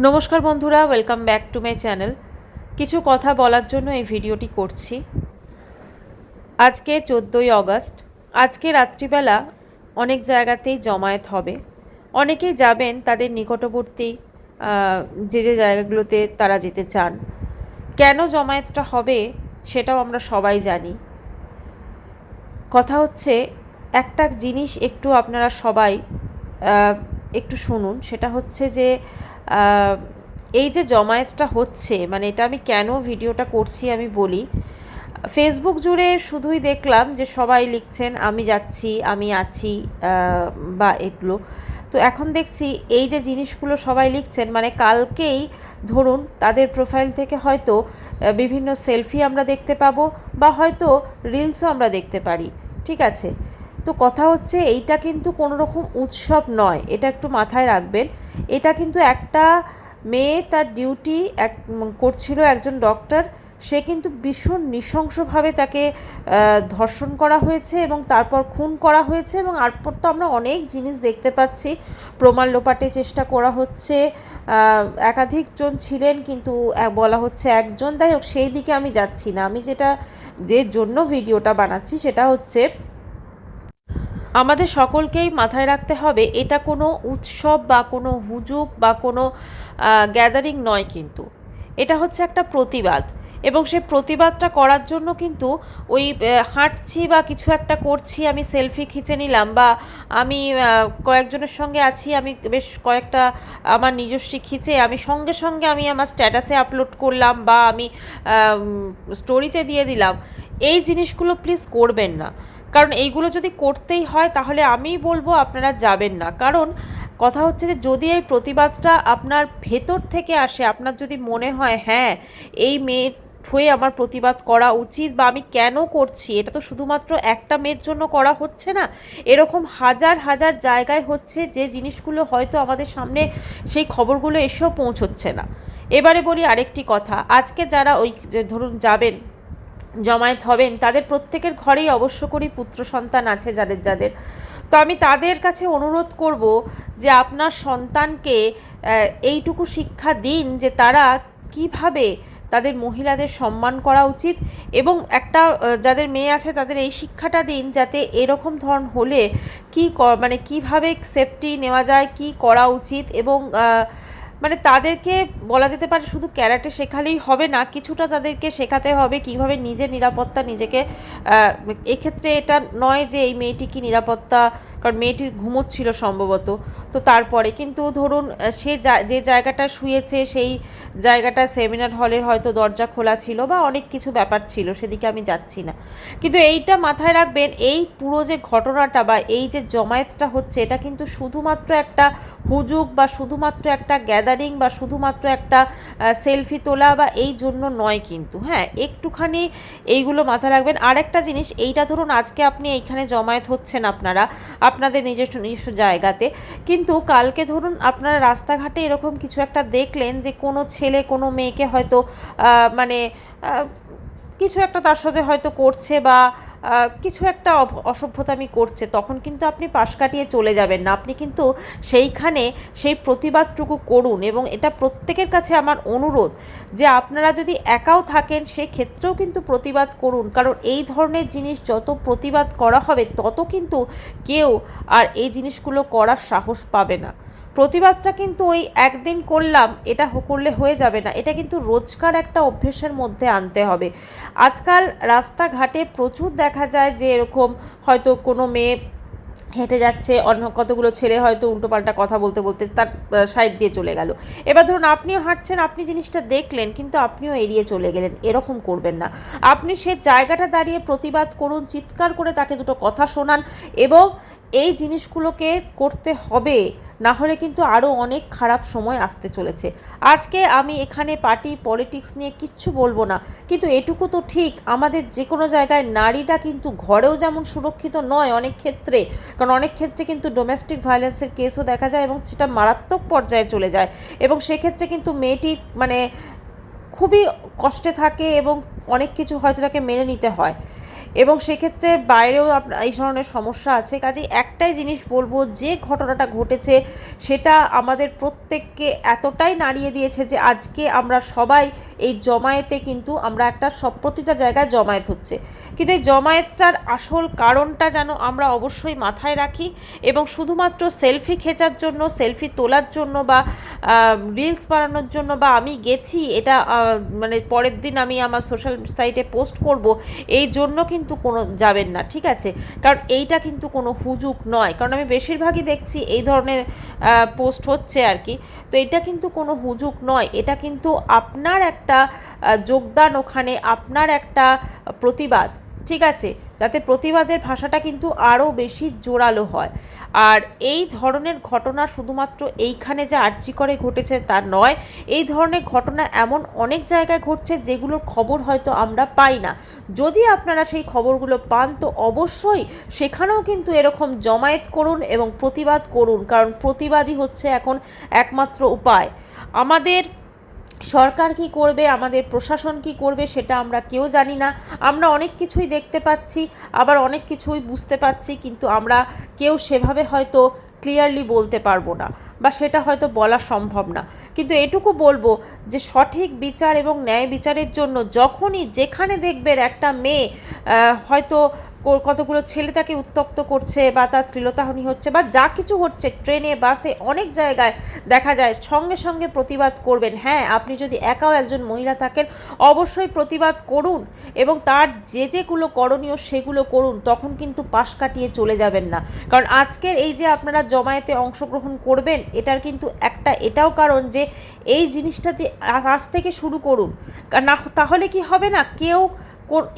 নমস্কার বন্ধুরা welcome back to my channel কিছু কথা বলার জন্য এই ভিডিওটি করছি। আজকে চোদ্দোই অগস্ট। আজকে রাত্রিবেলা অনেক জায়গাতেই জমায়েত হবে। অনেকেই যাবেন তাদের নিকটবর্তী যে যে জায়গাগুলোতে তারা যেতে চান। কেন জমায়েতটা হবে সেটাও আমরা সবাই জানি। কথা হচ্ছে, একটা জিনিস একটু আপনারা সবাই একটু শুনুন। সেটা হচ্ছে যে এই যে জমায়েতটা হচ্ছে মানে এটা আমি কেন ভিডিওটা করছি আমি বলি ফেসবুক জুড়ে শুধুই দেখলাম যে সবাই লিখছেন, আমি যাচ্ছি, আমি আছি বা এগুলো। তো এখন দেখছি এই যে জিনিসগুলো সবাই লিখছেন মানে কালকেই ধরুন তাদের প্রোফাইল থেকে হয়তো বিভিন্ন সেলফি আমরা দেখতে পাবো বা হয়তো রিলসও আমরা দেখতে পারি, ঠিক আছে? তো কথা হচ্ছে এইটা কিন্তু কোনো রকম উৎসব নয়, এটা একটু মাথায় রাখবেন। এটা কিন্তু একটা মেয়ে তার ডিউটি এক করছিল একজন ডক্টর সে কিন্তু ভীষণ নৃশংসভাবে তাকে ধর্ষণ করা হয়েছে এবং তারপর খুন করা হয়েছে এবং তারপর তো আমরা অনেক জিনিস দেখতে পাচ্ছি। প্রমাণ লোপাটে চেষ্টা করা হচ্ছে একাধিকজন ছিলেন কিন্তু বলা হচ্ছে একজন। যাই হোক, সেই দিকে আমি যাচ্ছি না। আমি যেটা, যে জন্য ভিডিওটা বানাচ্ছি সেটা হচ্ছে আমাদের সকলকেই মাথায় রাখতে হবে, এটা কোনো উৎসব বা কোনো হুজুগ বা কোনো গ্যাদারিং নয় কিন্তু। এটা হচ্ছে একটা প্রতিবাদ এবং সে প্রতিবাদটা করার জন্য কিন্তু ওই হাঁটছি বা কিছু একটা করছি, আমি সেলফি খিচে নিলাম বা আমি কয়েকজনের সঙ্গে আছি, আমি বেশ কয়েকটা আমার নিজস্ব খিচে, আমি সঙ্গে সঙ্গে আমি আমার স্ট্যাটাসে আপলোড করলাম বা আমি স্টোরিতে দিয়ে দিলাম। এই জিনিসগুলো প্লিজ করবেন না। কারণ এইগুলো যদি করতেই হয়, তাহলে আমি বলব আপনারা যাবেন না। কারণ কথা হচ্ছে যে, যদি এই প্রতিবাদটা আপনার ভেতর থেকে আসে, আপনার যদি মনে হয় হ্যাঁ এই মেয়ে হয়ে আমার প্রতিবাদ করা উচিত বা আমি কেন করছি, এটা তো শুধুমাত্র একটা মেয়ের জন্য করা হচ্ছে না। এরকম হাজার হাজার জায়গায় হচ্ছে যে জিনিসগুলো হয়তো আমাদের সামনে সেই খবরগুলো এসেও পৌঁছচ্ছে না। এবারে বলি আরেকটি কথা, আজকে যারা ওই ধরুন যাবেন জমায়েত হবেন, তাদের প্রত্যেকের ঘরেই অবশ্য করি পুত্র সন্তান আছে যাদের যাদের। তো আমি তাদের কাছে অনুরোধ করব যে আপনার সন্তানকে এইটুকু শিক্ষা দিন যে তারা কীভাবে তাদের মহিলাদের সম্মান করা উচিত এবং একটা যাদের মেয়ে আছে তাদের এই শিক্ষাটা দিন যাতে এরকম ধরন হলে কি মানে কীভাবে সেফটি নেওয়া যায়, কি করা উচিত এবং মানে তাদেরকে বলা যেতে পারে শুধু ক্যারাটে শেখালেই হবে না, কিছুটা তাদেরকে শেখাতে হবে কীভাবে নিজের নিরাপত্তা নিজেকে এক্ষেত্রে এটা নয় যে এই মেয়েটি কি নিরাপত্তা কারণ মেয়েটি ঘুমোচ্ছিল সম্ভবত। তো তারপরে কিন্তু ধরুন সে যা- জায়গাটা শুয়েছে সেই জায়গাটা সেমিনার হলের হয়তো দরজা খোলা ছিল বা অনেক কিছু ব্যাপার ছিল, সেদিকে আমি যাচ্ছি না। কিন্তু এইটা মাথায় রাখবেন, এই পুরো যে ঘটনাটা বা এই যে জমায়েতটা হচ্ছে, এটা কিন্তু শুধুমাত্র একটা হুজুগ বা শুধুমাত্র একটা গ্যাদারিং বা শুধুমাত্র একটা সেলফি তোলা বা এই জন্য নয় কিন্তু। হ্যাঁ একটুখানি এইগুলো মাথায় রাখবেন। আরেকটা জিনিস, এইটা ধরুন আজকে আপনি এইখানে জমায়েত হচ্ছেন আপনারা। আপনাদের নিজস্ব নিজস্ব জায়গাতে। কিন্তু কালকে ধরুন আপনারা রাস্তাঘাটে এরকম কিছু একটা দেখলেন যে কোনো ছেলে কোনো মেয়েকে হয়তো মানে কিছু একটা তার সাথে হয়তো করছে বা কিছু একটা অসভ্যতামি করছে, তখন কিন্তু আপনি পাশ কাটিয়ে চলে যাবেন না। আপনি কিন্তু সেইখানে সেই প্রতিবাদটুকু করুন এবং এটা প্রত্যেকের কাছে আমার অনুরোধ যে আপনারা যদি একাও থাকেন, সেক্ষেত্রেও কিন্তু প্রতিবাদ করুন। কারণ এই ধরনের জিনিস যত প্রতিবাদ করা হবে, তত কিন্তু কেউ আর এই জিনিসগুলো করার সাহস পাবে না। প্রতিবাদটা কিন্তু ওই একদিন করলাম, এটা করলে হয়ে যাবে না। এটা কিন্তু রোজকার একটা অভ্যেসের মধ্যে আনতে হবে। আজকাল রাস্তাঘাটে প্রচুর দেখা যায় যে এরকম হয়তো কোনো মেয়ে হেঁটে যাচ্ছে, অন্য কতগুলো ছেলে হয়তো উল্টোপাল্টা কথা বলতে বলতে তার সাইড দিয়ে চলে গেল। এবার ধরুন আপনিও হাঁটছেন, আপনি জিনিসটা দেখলেন, কিন্তু আপনিও এড়িয়ে চলে গেলেন, এরকম করবেন না। আপনি সে জায়গাটা দাঁড়িয়ে প্রতিবাদ করুন, চিৎকার করে তাকে দুটো কথা শোনান এবং এই জিনিসগুলোকে করতে হবে, না হলে কিন্তু আরও অনেক খারাপ সময় আসতে চলেছে। আজকে আমি এখানে পার্টি, পলিটিক্স নিয়ে কিচ্ছু বলব না, কিন্তু এটুকু তো ঠিক, আমাদের যে কোনো জায়গায় নারীটা কিন্তু ঘরেও যেমন সুরক্ষিত নয় অনেক ক্ষেত্রে, কারণ অনেক ক্ষেত্রে কিন্তু ডোমেস্টিক ভায়োলেন্সের কেসও দেখা যায় এবং সেটা মারাত্মক পর্যায়ে চলে যায়। এবং সেক্ষেত্রে কিন্তু মেয়েটি মানে খুবই কষ্টে থাকে এবং অনেক কিছু হয়তো তাকে মেনে নিতে হয়। এবং সেক্ষেত্রে বাইরেও এই ধরনের সমস্যা আছে। কাজেই একটাই জিনিস বলব, যে ঘটনাটা ঘটেছে সেটা আমাদের প্রত্যেককে এতটাই নাড়িয়ে দিয়েছে যে আজকে আমরা সবাই এই জমায়েতে কিন্তু আমরা একটা সব প্রতিটা জায়গায় জমায়েত হচ্ছে। কিন্তু এই জমায়েতটার আসল কারণটা যেন আমরা অবশ্যই মাথায় রাখি এবং শুধুমাত্র সেলফি খেচার জন্য, সেলফি তোলার জন্য বা রিলস বানানোর জন্য বা আমি গেছি, এটা মানে পরের দিন আমি আমার সোশ্যাল সাইটে পোস্ট করব, এই জন্য কিন্তু কোনো যাবেন না, ঠিক আছে? কারণ এইটা কিন্তু কোনো হুজুক নয়। কারণ আমি বেশিরভাগই দেখছি এই ধরনের পোস্ট হচ্ছে আর কি। তো এটা কিন্তু কোনো হুজুক নয়। এটা কিন্তু আপনার একটা যোগদান ওখানে, আপনার একটা প্রতিবাদ। ঠিক আছে, যাতে প্রতিবাদের ভাষাটা কিন্তু আরও বেশি জোরালো হয়। আর এই ধরনের ঘটনা শুধুমাত্র এইখানে যে আর্জি করে ঘটেছে তা নয়, এই ধরনের ঘটনা এমন অনেক জায়গায় ঘটছে যেগুলোর খবর হয়তো আমরা পাই না। যদি আপনারা সেই খবরগুলো পান, তো অবশ্যই সেখানেও কিন্তু এরকম জমায়েত করুন এবং প্রতিবাদ করুন, কারণ প্রতিবাদই হচ্ছে এখন একমাত্র উপায়। আমাদের সরকার কি করবে, আমাদের প্রশাসন কি করবে সেটা আমরা কেউ জানি না। আমরা অনেক কিছুই দেখতে পাচ্ছি, আবার অনেক কিছুই বুঝতে পাচ্ছি, কিন্তু আমরা কেউ সেভাবে হয়তো ক্লিয়ারলি বলতে পারব না বা সেটা হয়তো বলা সম্ভব না। কিন্তু এটুকু বলব যে সঠিক বিচার এবং ন্যায় বিচারের জন্য যখনই যেখানে দেখবেন একটা মেয়ে হয়তো কতগুলো ছেলে তাকে উত্তক্ত করছে বা তার শ্লীলতাহানি হচ্ছে বা যা কিছু হচ্ছে, ট্রেনে, বাসে অনেক জায়গায় দেখা যায় সঙ্গে সঙ্গে প্রতিবাদ করবেন। হ্যাঁ আপনি যদি একাও একজন মহিলা থাকেন, অবশ্যই প্রতিবাদ করুন এবং তার যে যেগুলো করণীয় সেগুলো করুন, তখন কিন্তু পাশ কাটিয়ে চলে যাবেন না। কারণ আজকের এই যে আপনারা জমায়েতে অংশগ্রহণ করবেন, এটার কিন্তু একটা এটাও কারণ যে এই জিনিসটাতে আজ থেকে শুরু করুন। না, তাহলে কি হবে না? কেউ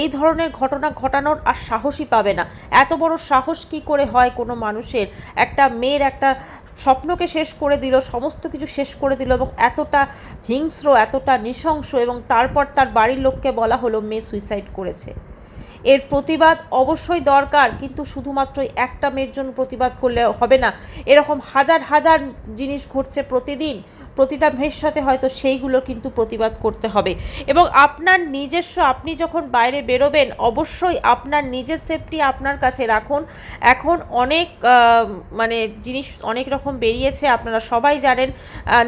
এই ধরনের ঘটনা ঘটানোর আর সাহসই পাবে না। এত বড় সাহস কি করে হয় কোনো মানুষের? একটা মেয়ের একটা স্বপ্নকে শেষ করে দিল, সমস্ত কিছু শেষ করে দিল এবং এতটা হিংস্র, এতটা নৃশংস এবং তারপর তার বাড়ির লোককে বলা হলো, মেয়ে সুইসাইড করেছে। এর প্রতিবাদ অবশ্যই দরকার, কিন্তু শুধুমাত্র একটা মেয়ের জন্য প্রতিবাদ করলে হবে না। এরকম হাজার হাজার জিনিস ঘটছে প্রতিদিন। প্রতিটা মেয়ের সাথে হয়তো সেইগুলো কিন্তু প্রতিবাদ করতে হবে। এবং আপনার নিজস্ব, আপনি যখন বাইরে বেরোবেন, অবশ্যই আপনার নিজের সেফটি আপনার কাছে রাখুন। এখন অনেক মানে জিনিস অনেক রকম বেরিয়েছে, আপনারা সবাই জানেন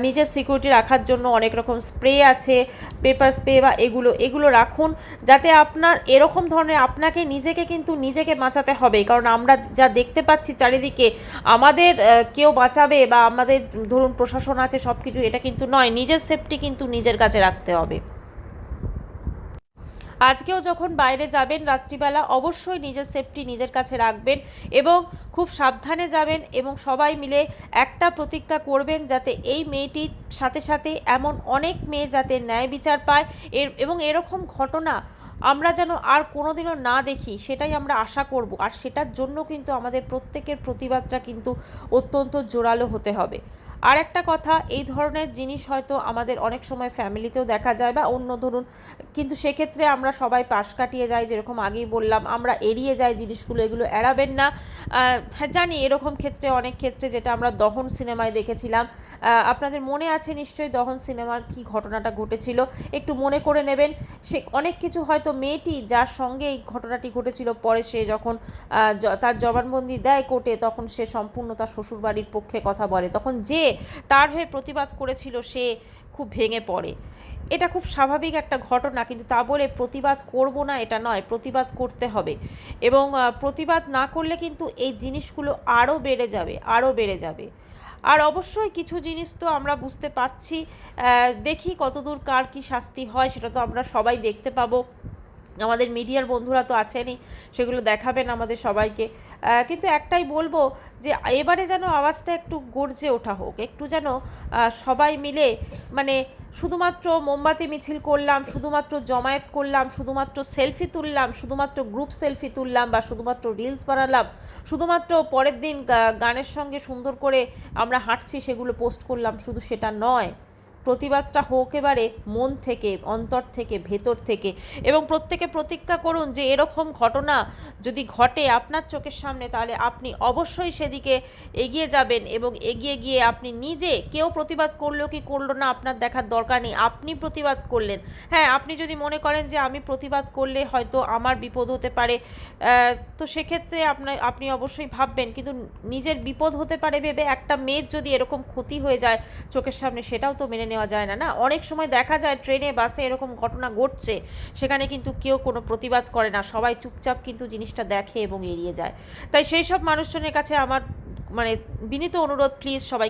নিজের সিকিউরিটি রাখার জন্য অনেক রকম স্প্রে আছে পেপার স্প্রে বা এগুলো এগুলো রাখুন, যাতে আপনার এরকম ধরনের আপনাকে নিজেকে কিন্তু নিজেকে বাঁচাতে হবে। কারণ আমরা যা দেখতে পাচ্ছি চারিদিকে, আমাদের কেউ বাঁচাবে বা আমাদের, ধরুন প্রশাসন আছে সব কিছু এটা কিন্তু নয়, নিজের সেফটি কিন্তু নিজের কাছে রাখতে হবে। আজকেও যখন বাইরে যাবেন রাত্রিবেলা, অবশ্যই নিজের সেফটি নিজের কাছে রাখবেন এবং খুব সাবধানে যাবেন এবং সবাই মিলে একটা প্রতিজ্ঞা করবেন যাতে এই মেয়েটির সাথে সাথে এমন অনেক মেয়ে যাতে ন্যায় বিচার পায়। এর, এবং এরকম ঘটনা আমরা যেন আর কোনোদিনও না দেখি, সেটাই আমরা আশা করব। আর সেটার জন্য কিন্তু আমাদের প্রত্যেকের প্রতিবাদটা কিন্তু অত্যন্ত জোরালো হতে হবে। আর একটা কথা, এই ধরনের জিনিস হয়তো আমাদের অনেক সময় ফ্যামিলিতেও দেখা যায় বা অন্য ধরুন, কিন্তু সেক্ষেত্রে আমরা সবাই পাশ কাটিয়ে যাই, যেরকম আগেই বললাম, আমরা এড়িয়ে যাই জিনিসগুলো, এগুলো এড়াবেন না। হ্যাঁ জানি এরকম ক্ষেত্রে, অনেক ক্ষেত্রে যেটা আমরা দহন সিনেমায় দেখেছিলাম। আপনাদের মনে আছে নিশ্চয়ই দহন সিনেমার কি ঘটনাটা ঘটেছিল? একটু মনে করে নেবেন। সে অনেক কিছু হয়তো মেয়েটি যার সঙ্গে এই ঘটনাটি ঘটেছিল, পরে সে যখন তার জবানবন্দি দেয় কোর্টে, তখন সে সম্পূর্ণ তার শ্বশুরবাড়ির পক্ষে কথা বলে। তখন যে তার হয়ে প্রতিবাদ করেছিল সে খুব ভেঙে পড়ে। এটা খুব স্বাভাবিক একটা ঘটনা কিন্তু তা বলে প্রতিবাদ করব না এটা নয় প্রতিবাদ করতে হবে। এবং প্রতিবাদ না করলে কিন্তু এই জিনিসগুলো আরও বেড়ে যাবে আরও বেড়ে যাবে। আর অবশ্যই কিছু জিনিস তো আমরা বুঝতে আহ, দেখি কতদূর কার কি শাস্তি হয় সেটা তো আমরা সবাই দেখতে পাবো। আমাদের মিডিয়ার বন্ধুরা তো আছেনই, সেগুলো দেখাবেন আমাদের সবাইকে। কিন্তু একটাই বলব যে এবারে যেন আওয়াজটা একটু গর্জে ওঠা হোক, একটু যেন সবাই মিলে মানে শুধুমাত্র মোমবাতি মিছিল করলাম, শুধুমাত্র জমায়েত করলাম, শুধুমাত্র সেলফি তুললাম, শুধুমাত্র গ্রুপ সেলফি তুললাম বা শুধুমাত্র রিলস বানালাম, শুধুমাত্র পরের দিন গানের সঙ্গে সুন্দর করে আমরা হাঁটছি, সেগুলো পোস্ট করলাম, শুধু সেটা নয়। প্রতিবাদটা হোক এবারে মন থেকে, অন্তর থেকে, ভেতর থেকে এবং প্রত্যেকে প্রতিজ্ঞা করুন যে এরকম ঘটনা যদি ঘটে আপনার চোখের সামনে, তাহলে আপনি অবশ্যই সেদিকে এগিয়ে যাবেন এবং এগিয়ে গিয়ে আপনি নিজে কেউ প্রতিবাদ করল কি করল না আপনার দেখার দরকার নেই। আপনি প্রতিবাদ করলেন। হ্যাঁ আপনি যদি মনে করেন যে আমি প্রতিবাদ করলে হয়তো আমার বিপদ হতে পারে তো সেক্ষেত্রে আপনার আপনি অবশ্যই ভাববেন। কিন্তু নিজের বিপদ হতে পারে ভেবে একটা মেয়ের যদি এরকম ক্ষতি হয়ে যায় চোখের সামনে, সেটাও তো মেনে নেওয়া যায় না না? অনেক সময় দেখা যায় ট্রেনে, বাসে এরকম ঘটনা ঘটছে, সেখানে কিন্তু কেউ কোনো প্রতিবাদ করে না, সবাই চুপচাপ কিন্তু জিনিসটা দেখে এবং এড়িয়ে যায়। তাই সেই সব মানুষজনের কাছে আমার মানে বিনীত অনুরোধ প্লিজ সবাই